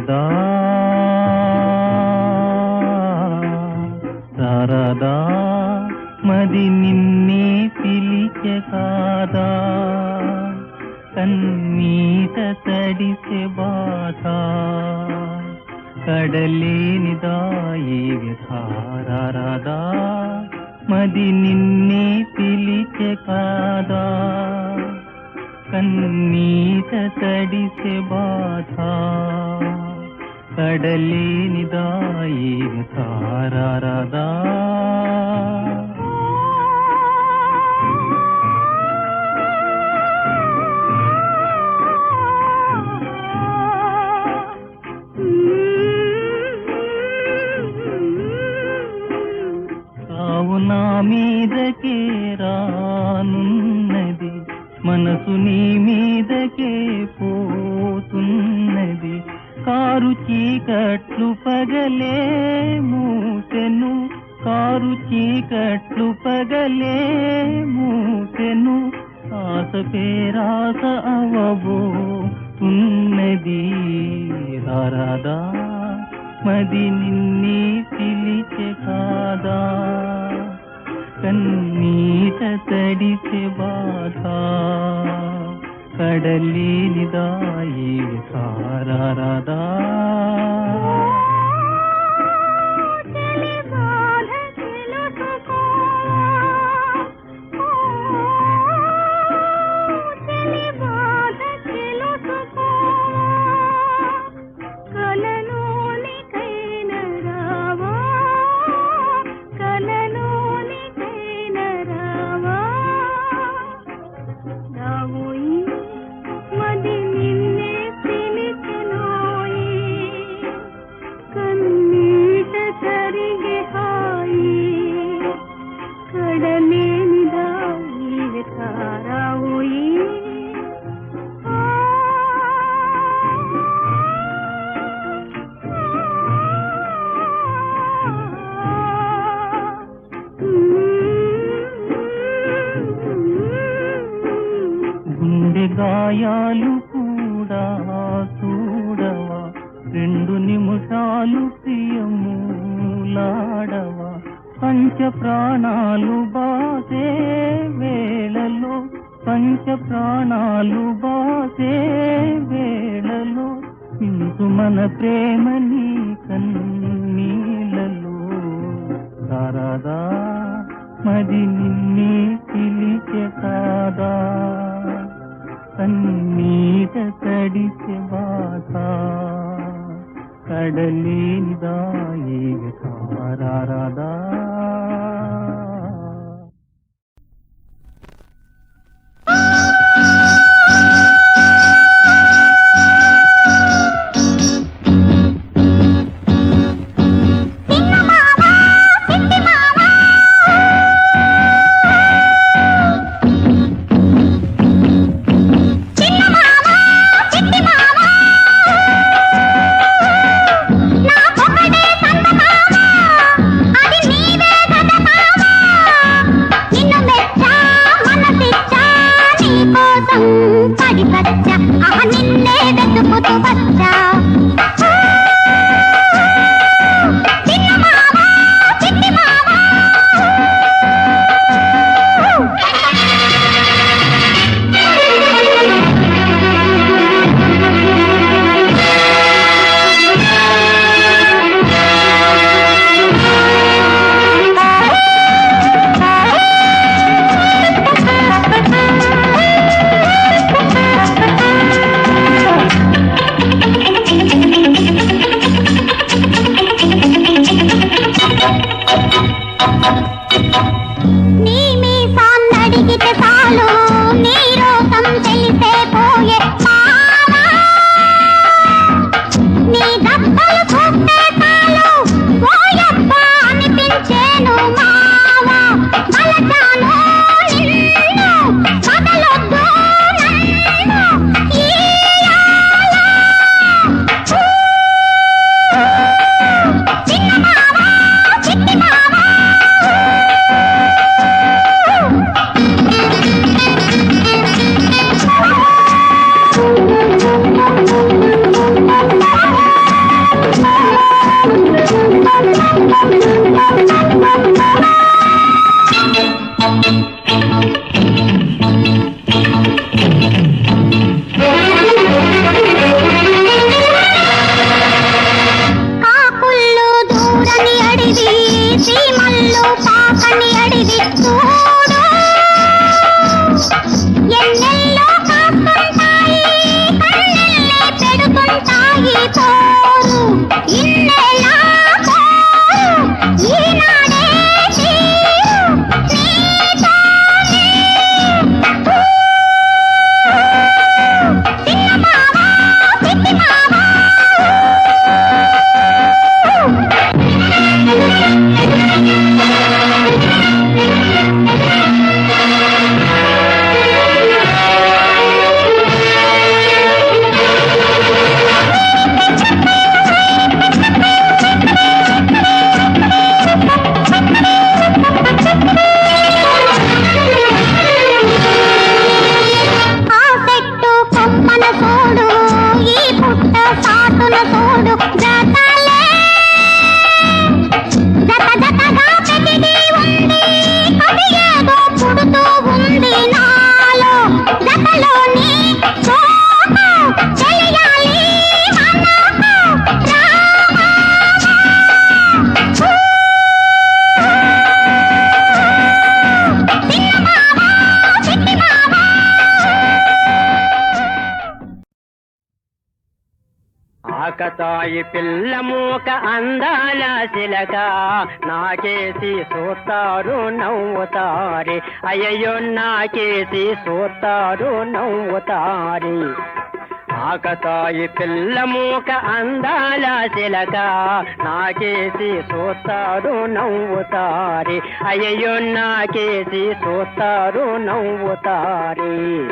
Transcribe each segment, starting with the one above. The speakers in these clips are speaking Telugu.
सदा మది నిన్నే పిలిచే కాదా? కన్నీట తడిచే బాధ? కడలేనిదాయి సారారాదా నిమిషాలు పంచ ప్రాణాలు బాసే వేళలో పంచ ప్రాణాలు బాసే వేళలో ఇందు మన ప్రేమని నీ కన్నీళ్ళలో. మది నిన్ని పిలిచే కాదా? కన్నీట తడిచే బాధ கடலே நிதாயே தாராராதா ఆకతాయి పిల్ల మూక అందాల శిలక నాకేసి సూతారు నవ్వుతారి. అయ్యో నాకేసి సూతారు నవ్వుతారి. ఆకతాయి పిల్ల మూక అందాల శిలక నాకేసి సూతారు నవ్వుతారి. అయ్యో నాకేసి సూతారు నవ్వుతారి.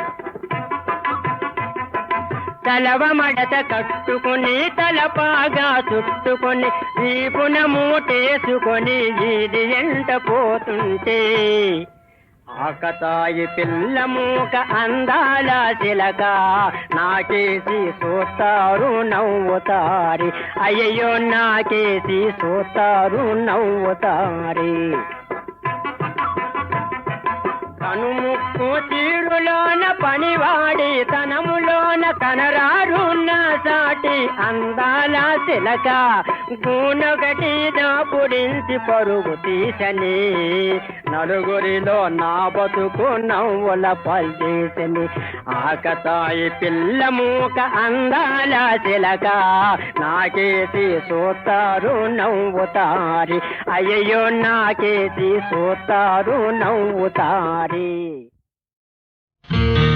తలవ మడత కట్టుకుని తలపాగా చుట్టుకొని వీపున మూటేసుకొని ఇది ఎంట పోతుంటే ఆకతాయి పిల్ల మూక అందాల చిలక నాకేసి చూస్తారు నవ్వుతారి అయ్యో నాకేసి చూస్తారు నవ్వుతారి కనుము తీరులోన పనివాడి తనములోన కనరారున్న సాటి అందాల శిలక గూనొకటి దాపుడించి పరుగు తీసని. నలుగురిలో నా బతుకు నవ్వుల పల్చేసని. ఆకతాయి పిల్ల మూక అందాల శిలక నాకేసి సోతారు నవ్వుతారి అయ్యో నాకేసి సోతారు నవ్వుతారి నీవు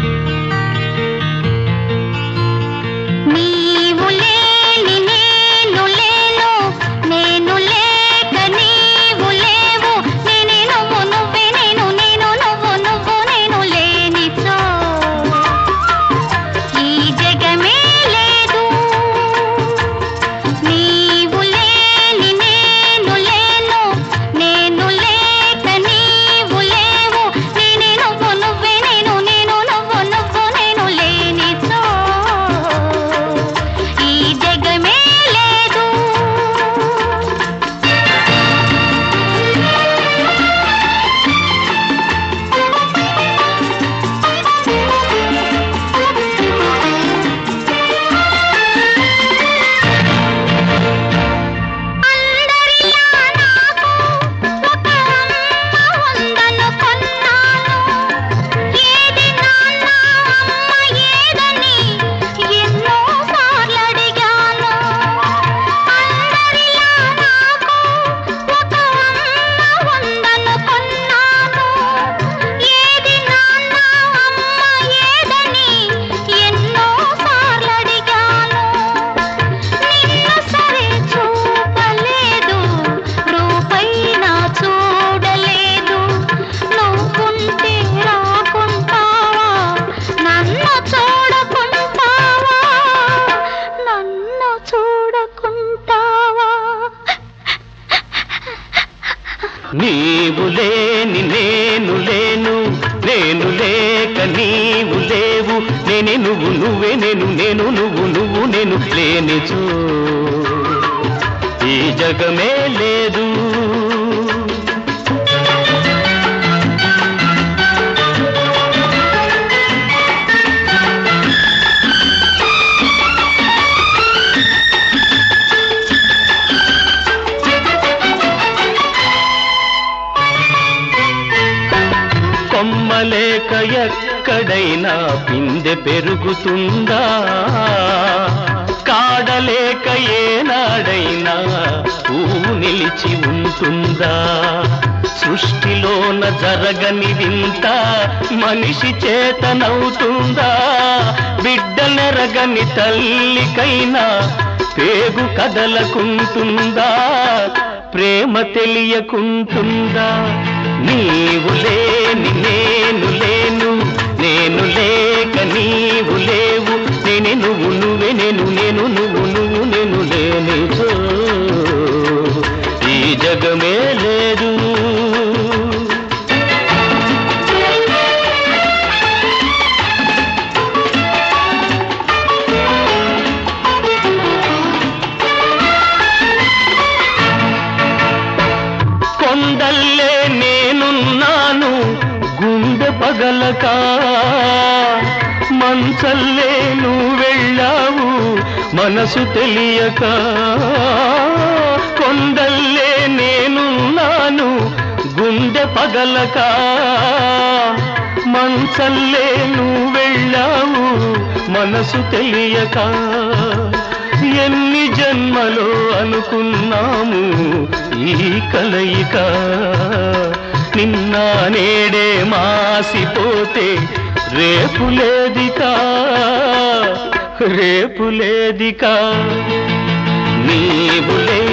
పిందె పెరుగుతుందా? కాడలేక ఏనాడైనా పువ్వు నిలిచి ఉంటుందా? సృష్టిలోన జరగని వింత మనిషి చేతనవుతుందా బిడ్డలెరగని తల్లికైనా పేగు కదలకుంటుందా? ప్రేమ తెలియకుంటుందా? నీవు లేని నేను నేను లేక నీవు లేవు. నేనే నువ్వు నువ్వే నేను నేను నువ్వు నువ్వు నేను లేనిచో. ఈ జగమే లేదు. పగలక మంచల్లే నువ్వు వెళ్ళావు మనసు తెలియక. కొండల్లే నేనున్నాను గుండె పగలక. మంచల్లే నువ్వు వెళ్ళావు మనసు తెలియక. ఎన్ని జన్మలో అనుకున్నాము ఈ కలయిక? నిన్న నేడే మాసిపోతే రేపు లేదికా రేపు లేదికా నీవు లేని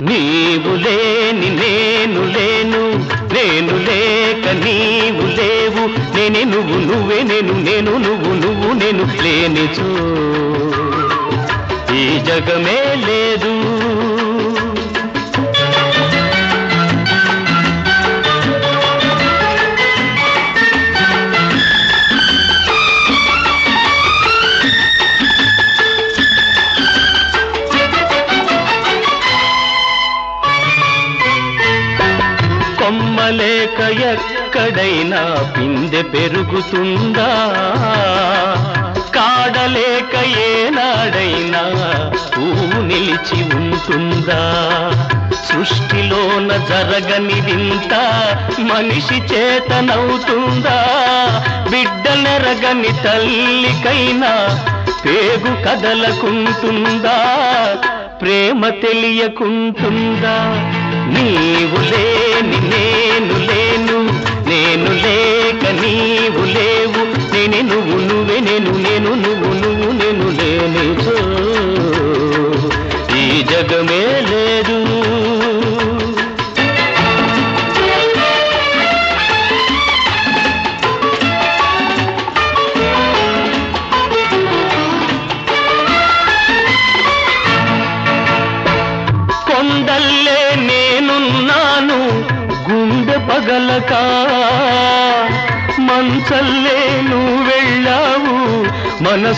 నీవు లేని నేను లేను నేను లేక నీవు లేవు. నేనే నువ్వు నువ్వే నేను నేను నువ్వు నువ్వు నేను లేనిచో. ఈ జగమే లేదు ఎప్పుడైనా పిందె పెరుగుతుందా? కాడలేక ఏనాడైనా పువ్వు నిలిచి ఉంటుందా? సృష్టిలోన జరగని వింత మనిషి చేతనవుతుందా బిడ్డలెరగని తల్లికైనా పేగు కదలకుంటుందా? ప్రేమ తెలియకుంటుందా? నీవు లేని నేను లేను నేను లేక నీవు లేవు. నేనే నువ్వు నువ్వే నేను నేను నువ్వు నువ్వు నేను లేనిచో ఈ జగమే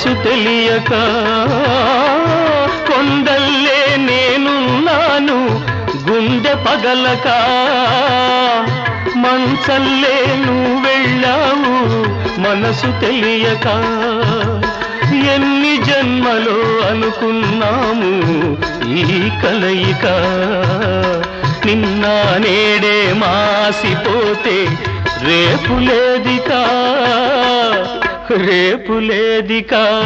మనసు తెలియక కొండల్లే నేనున్నాను గుండె పగలక మంచల్లే నువ్వు వెళ్ళావు మనసు తెలియక ఎన్ని జన్మలో అనుకున్నాము ఈ కలయిక? నిన్న నేడే మాసిపోతే రేపు లేదికా? రేపు లేదికా.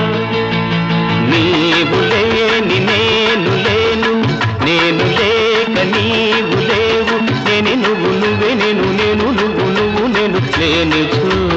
నీవు లేని నేను లేను. నేను లేక నీవు లేవు. నేను నువ్వు నువ్వే నేను నేను నువ్వు నువ్వు నేను లేని